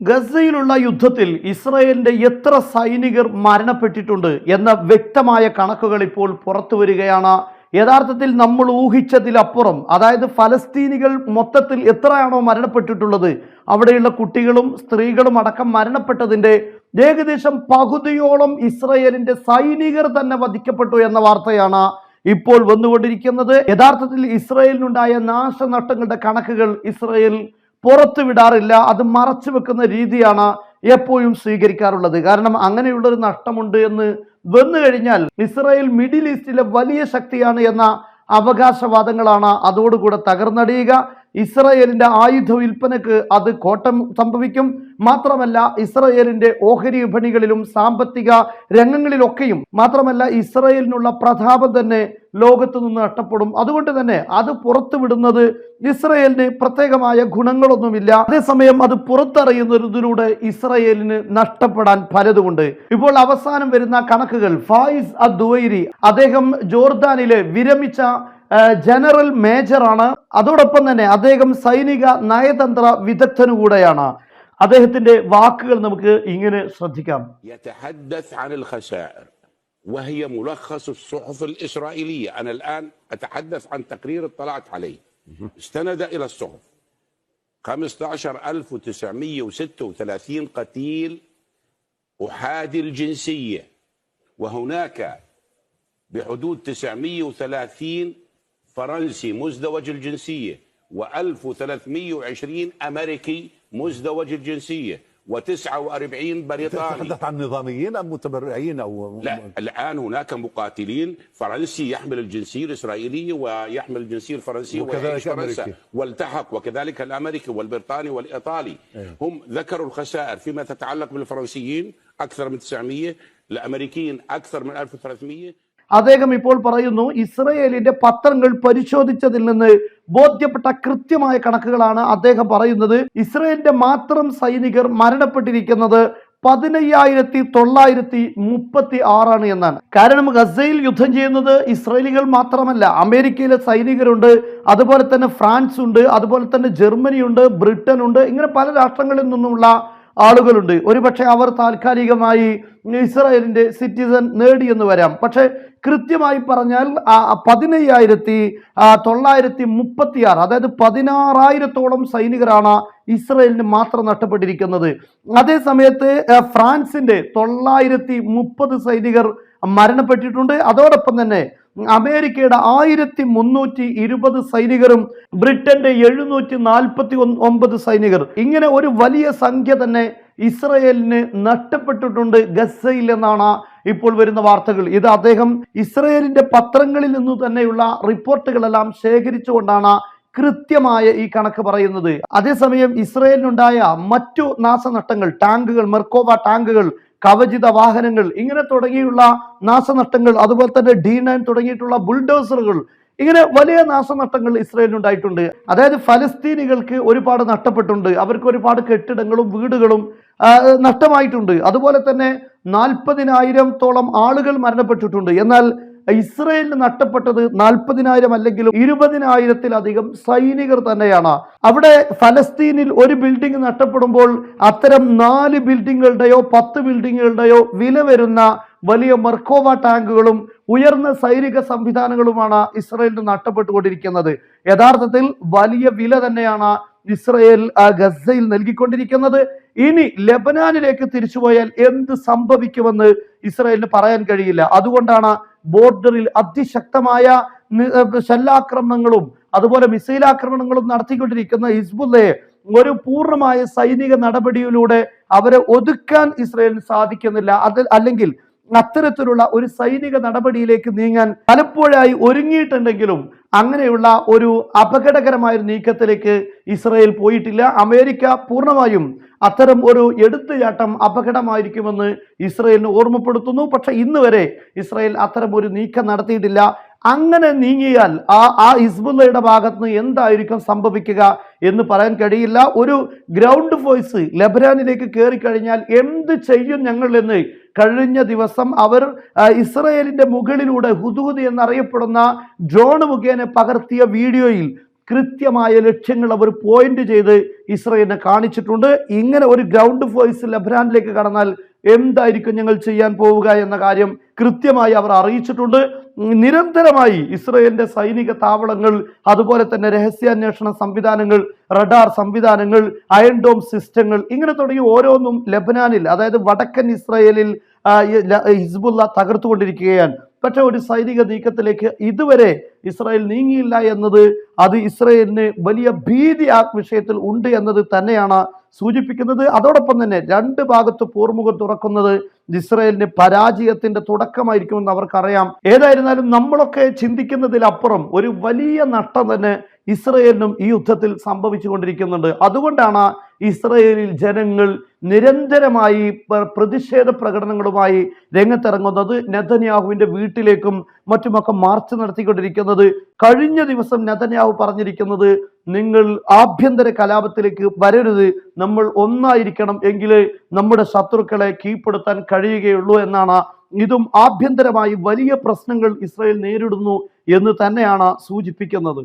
ഗസയിലുള്ള യുദ്ധത്തിൽ ഇസ്രയേലിന്റെ എത്ര സൈനികർ മരണപ്പെട്ടിട്ടുണ്ട് എന്ന വ്യക്തമായ കണക്കുകൾ ഇപ്പോൾ പുറത്തു വരികയാണ്. യഥാർത്ഥത്തിൽ നമ്മൾ ഊഹിച്ചതിലപ്പുറം അതായത് ഫലസ്തീനികൾ മൊത്തത്തിൽ എത്രയാണോ മരണപ്പെട്ടിട്ടുള്ളത് അവിടെയുള്ള കുട്ടികളും സ്ത്രീകളും അടക്കം മരണപ്പെട്ടതിന്റെ ഏകദേശം പകുതിയോളം ഇസ്രയേലിന്റെ സൈനികർ തന്നെ വധിക്കപ്പെട്ടു എന്ന വാർത്തയാണ് ഇപ്പോൾ വന്നുകൊണ്ടിരിക്കുന്നത്. യഥാർത്ഥത്തിൽ ഇസ്രയേലിനുണ്ടായ നാശനഷ്ടങ്ങളുടെ കണക്കുകൾ ഇസ്രയേൽ പുറത്തു വിടാറില്ല അത് മറച്ചു വെക്കുന്ന രീതിയാണ് എപ്പോഴും സ്വീകരിക്കാറുള്ളത്. കാരണം അങ്ങനെയുള്ള ഒരു നഷ്ടമുണ്ട് എന്ന് വന്നു കഴിഞ്ഞാൽ ഇസ്രായേൽ മിഡിൽ ഈസ്റ്റിലെ വലിയ ശക്തിയാണ് എന്ന അവകാശവാദങ്ങളാണ് അതോടുകൂടെ തകർന്നടിയുക. ഇസ്രയേലിന്റെ ആയുധ വിൽപ്പനക്ക് അത് കോട്ടം സംഭവിക്കും. മാത്രമല്ല ഇസ്രയേലിന്റെ ഓഹരി വിപണികളിലും സാമ്പത്തിക രംഗങ്ങളിലൊക്കെയും മാത്രമല്ല ഇസ്രയേലിനുള്ള പ്രതാപം തന്നെ ലോകത്ത് നിന്ന് നഷ്ടപ്പെടും. അതുകൊണ്ട് തന്നെ അത് പുറത്തുവിടുന്നത് ഇസ്രയേലിന് പ്രത്യേകമായ ഗുണങ്ങളൊന്നുമില്ല. അതേസമയം അത് പുറത്തറിയുന്നതിലൂടെ ഇസ്രയേലിന് നഷ്ടപ്പെടാൻ പലതുമുണ്ട്. ഇപ്പോൾ അവസാനം വരുന്ന കണക്കുകൾ. ഫായിസ് അദ്വൈരി അദ്ദേഹം ജോർദാനിലെ വിരമിച്ച ജനറൽ മേജറാണ് അതോടൊപ്പം തന്നെ അദ്ദേഹം സൈനിക നയതന്ത്ര വിദഗ്ധനു കൂടെയാണ് അദ്ദേഹത്തിന്റെ വാക്കുകൾ നമുക്ക് ഇങ്ങനെ ശ്രദ്ധിക്കാം يتحدث عن الخسائر وهي ملخص الصحف الإسرائيلية أنا الآن أتحدث عن تقرير اطلعت عليه استند إلى الصحف 15936 قتيل أحادي الجنسية وهناك بحدود 930 فرنسي مزدوج الجنسية و1320 أمريكي مزدوج الجنسية و49 بريطاني. تتحدث عن نظاميين أم متبرعين أو لا الآن هناك مقاتلين فرنسي يحمل الجنسية الإسرائيلية ويحمل الجنسية الفرنسية وكذلك فرنسا. والتحق وكذلك الأمريكي والبريطاني والإيطالي. هم ذكروا الخسائر فيما تتعلق بالفرنسيين أكثر من 900 الأمريكيين أكثر من 1300 അദ്ദേഹം ഇപ്പോൾ പറയുന്നു ഇസ്രയേലിന്റെ പത്രങ്ങൾ പരിശോധിച്ചതിൽ നിന്ന് ബോധ്യപ്പെട്ട കൃത്യമായ കണക്കുകളാണ് അദ്ദേഹം പറയുന്നത്. ഇസ്രയേലിന്റെ മാത്രം സൈനികർ മരണപ്പെട്ടിരിക്കുന്നത് പതിനയ്യായിരത്തി തൊള്ളായിരത്തി മുപ്പത്തി ആറാണ് എന്നാണ്. കാരണം ഗസയിൽ യുദ്ധം ചെയ്യുന്നത് ഇസ്രയേലികൾ മാത്രമല്ല അമേരിക്കയിലെ സൈനികരുണ്ട് അതുപോലെ തന്നെ ഫ്രാൻസ് ഉണ്ട് അതുപോലെ തന്നെ ജർമ്മനി ഉണ്ട് ബ്രിട്ടൻ ഉണ്ട് ഇങ്ങനെ പല രാഷ്ട്രങ്ങളിൽ നിന്നുമുള്ള ആളുകളുണ്ട്. ഒരുപക്ഷെ അവർ താൽക്കാലികമായി ഇസ്രായേലിന്റെ സിറ്റിസൺ നേടിയെന്ന് വരാം. പക്ഷെ കൃത്യമായി പറഞ്ഞാൽ പതിനയ്യായിരത്തി തൊള്ളായിരത്തി മുപ്പത്തി ആറ് അതായത് പതിനാറായിരത്തോളം സൈനികരാണ് ഇസ്രയേലിന് മാത്രം നഷ്ടപ്പെട്ടിരിക്കുന്നത്. അതേ സമയത്ത് ആ, ഫ്രാൻസിന്റെ തൊള്ളായിരത്തി മുപ്പത് സൈനികർ മരണപ്പെട്ടിട്ടുണ്ട്. അതോടൊപ്പം തന്നെ അമേരിക്കയുടെ ആയിരത്തി മുന്നൂറ്റി ഇരുപത് സൈനികരും ബ്രിട്ടന്റെ എഴുന്നൂറ്റി നാൽപ്പത്തി ഒമ്പത് സൈനികർ. ഇങ്ങനെ ഒരു വലിയ സംഖ്യ തന്നെ ഇസ്രയേലിന് നഷ്ടപ്പെട്ടിട്ടുണ്ട് ഗസയിൽ എന്നാണ് ഇപ്പോൾ വരുന്ന വാർത്തകൾ. ഇത് അദ്ദേഹം ഇസ്രയേലിന്റെ പത്രങ്ങളിൽ നിന്നു തന്നെയുള്ള റിപ്പോർട്ടുകളെല്ലാം ശേഖരിച്ചുകൊണ്ടാണ് കൃത്യമായ ഈ കണക്ക് പറയുന്നത്. അതേസമയം ഇസ്രയേലിനുണ്ടായ മറ്റു നാശനഷ്ടങ്ങൾ ടാങ്കുകൾ മെർക്കോവ ടാങ്കുകൾ കവചിത വാഹനങ്ങൾ ഇങ്ങനെ തുടങ്ങിയുള്ള നാശനഷ്ടങ്ങൾ അതുപോലെ തന്നെ ഡി നയൻ തുടങ്ങിയിട്ടുള്ള ബുൾഡോസറുകൾ ഇങ്ങനെ വലിയ നാശനഷ്ടങ്ങൾ ഇസ്രയേലിനുണ്ടായിട്ടുണ്ട് അതായത് ഫലസ്തീനികൾക്ക് ഒരുപാട് നഷ്ടപ്പെട്ടുണ്ട്. അവർക്ക് ഒരുപാട് കെട്ടിടങ്ങളും വീടുകളും നഷ്ടമായിട്ടുണ്ട്. അതുപോലെ തന്നെ നാൽപ്പതിനായിരത്തോളം ആളുകൾ മരണപ്പെട്ടിട്ടുണ്ട്. എന്നാൽ ഇസ്രയേലിന് നഷ്ടപ്പെട്ടത് നാൽപ്പതിനായിരം അല്ലെങ്കിലും ഇരുപതിനായിരത്തിലധികം സൈനികർ തന്നെയാണ്. അവിടെ ഫലസ്തീനിൽ ഒരു ബിൽഡിംഗ് നഷ്ടപ്പെടുമ്പോൾ അത്തരം നാല് ബിൽഡിങ്ങുകളുടെയോ പത്ത് ബിൽഡിങ്ങുകളുടെയോ വില വരുന്ന വലിയ മർക്കോവ ടാങ്കുകളും ഉയർന്ന സൈനിക സംവിധാനങ്ങളുമാണ് ഇസ്രയേലിന് നഷ്ടപ്പെട്ടുകൊണ്ടിരിക്കുന്നത്. യഥാർത്ഥത്തിൽ വലിയ വില തന്നെയാണ് ഇസ്രയേൽ ഗസയിൽ നൽകിക്കൊണ്ടിരിക്കുന്നത്. ഇനി ലബനാനിലേക്ക് തിരിച്ചുപോയാൽ എന്ത് സംഭവിക്കുമെന്ന് ഇസ്രയേലിന് പറയാൻ കഴിയില്ല. അതുകൊണ്ടാണ് ബോർഡറിൽ അതിശക്തമായ ശല്ലാക്രമണങ്ങളും അതുപോലെ മിസൈൽ ആക്രമണങ്ങളും നടത്തിക്കൊണ്ടിരിക്കുന്ന ഹിസ്ബുല്ലയെ ഒരു പൂർണമായ സൈനിക നടപടിയിലൂടെ അവരെ ഒതുക്കാൻ ഇസ്രയേലിന് സാധിക്കുന്നില്ല. അത് അല്ലെങ്കിൽ അത്തരത്തിലുള്ള ഒരു സൈനിക നടപടിയിലേക്ക് നീങ്ങാൻ പലപ്പോഴായി ഒരുങ്ങിയിട്ടുണ്ടെങ്കിലും അങ്ങനെയുള്ള ഒരു അപകടകരമായ ഒരു നീക്കത്തിലേക്ക് ഇസ്രയേൽ പോയിട്ടില്ല. അമേരിക്ക പൂർണമായും അത്തരം ഒരു എടുത്തുചാട്ടം അപകടമായിരിക്കുമെന്ന് ഇസ്രയേലിന് ഓർമ്മപ്പെടുത്തുന്നു. പക്ഷെ ഇന്ന് വരെ ഇസ്രയേൽ അത്തരം ഒരു നീക്കം നടത്തിയിട്ടില്ല. അങ്ങനെ നീങ്ങിയാൽ ആ ആ ഹിസ്ബുല്ലയുടെ ഭാഗത്ത് നിന്ന് എന്തായിരിക്കും സംഭവിക്കുക എന്ന് പറയാൻ കഴിയില്ല. ഒരു ഗ്രൗണ്ട് ഫോഴ്സ് ലബനാനിലേക്ക് കയറി കഴിഞ്ഞാൽ എന്ത് ചെയ്യും ഞങ്ങൾ എന്ന് കഴിഞ്ഞ ദിവസം അവർ ഇസ്രയേലിന്റെ മുകളിലൂടെ ഹുദൂദ് എന്നറിയപ്പെടുന്ന ഡ്രോൺ മുഖേന പകർത്തിയ വീഡിയോയിൽ കൃത്യമായ ലക്ഷ്യങ്ങൾ അവർ പോയിന്റ് ചെയ്ത് ഇസ്രയേലിനെ കാണിച്ചിട്ടുണ്ട്. ഇങ്ങനെ ഒരു ഗ്രൗണ്ട് ഫോഴ്സ് ലബ്രാനിലേക്ക് കടന്നാൽ എന്തായിരിക്കും ഞങ്ങൾ ചെയ്യാൻ പോവുക എന്ന കാര്യം കൃത്യമായി അവർ അറിയിച്ചിട്ടുണ്ട്. നിരന്തരമായി ഇസ്രയേലിന്റെ സൈനിക താവളങ്ങൾ അതുപോലെ തന്നെ രഹസ്യാന്വേഷണ സംവിധാനങ്ങൾ റഡാർ സംവിധാനങ്ങൾ അയൺ ഡോം സിസ്റ്റങ്ങൾ ഇങ്ങനെ തുടങ്ങി ഓരോന്നും ലബനാനിൽ അതായത് വടക്കൻ ഇസ്രയേലിൽ ഹിസ്ബുല്ല തകർത്തുകൊണ്ടിരിക്കുകയാണ്. പക്ഷെ ഒരു സൈനിക നീക്കത്തിലേക്ക് ഇതുവരെ ഇസ്രായേൽ നീങ്ങിയില്ല എന്നത് അത് ഇസ്രയേലിന് വലിയ ഭീതി ആ വിഷയത്തിൽ ഉണ്ട് എന്നത് തന്നെയാണ് സൂചിപ്പിക്കുന്നത് അതോടൊപ്പം തന്നെ രണ്ട് ഭാഗത്ത് പോർമുഖം തുറക്കുന്നത് ഇസ്രയേലിന് പരാജയത്തിന്റെ തുടക്കമായിരിക്കുമെന്ന് അവർക്കറിയാം. ഏതായിരുന്നാലും നമ്മളൊക്കെ ചിന്തിക്കുന്നതിലപ്പുറം ഒരു വലിയ നഷ്ടം തന്നെ ഇസ്രയേലിനും ഈ യുദ്ധത്തിൽ സംഭവിച്ചുകൊണ്ടിരിക്കുന്നുണ്ട്. അതുകൊണ്ടാണ് ഇസ്രയേലിൽ ജനങ്ങൾ നിരന്തരമായി പ്രതിഷേധ പ്രകടനങ്ങളുമായി രംഗത്തിറങ്ങുന്നത്. നെതന്യാഹുവിന്റെ വീട്ടിലേക്കും മറ്റുമൊക്കെ മാർച്ച് നടത്തിക്കൊണ്ടിരിക്കുന്നത്. കഴിഞ്ഞ ദിവസം നെതന്യാഹു പറഞ്ഞിരിക്കുന്നത് നിങ്ങൾ ആഭ്യന്തര കലാപത്തിലേക്ക് വരരുത്. നമ്മൾ ഒന്നായിരിക്കണം എങ്കിലേ നമ്മുടെ ശത്രുക്കളെ കീഴ്പ്പെടുത്താൻ കഴിയുകയുള്ളൂ എന്നാണ്. ഇതും ആഭ്യന്തരമായി വലിയ പ്രശ്നങ്ങൾ ഇസ്രായേൽ നേരിടുന്നു എന്ന് തന്നെയാണ് സൂചിപ്പിക്കുന്നത്.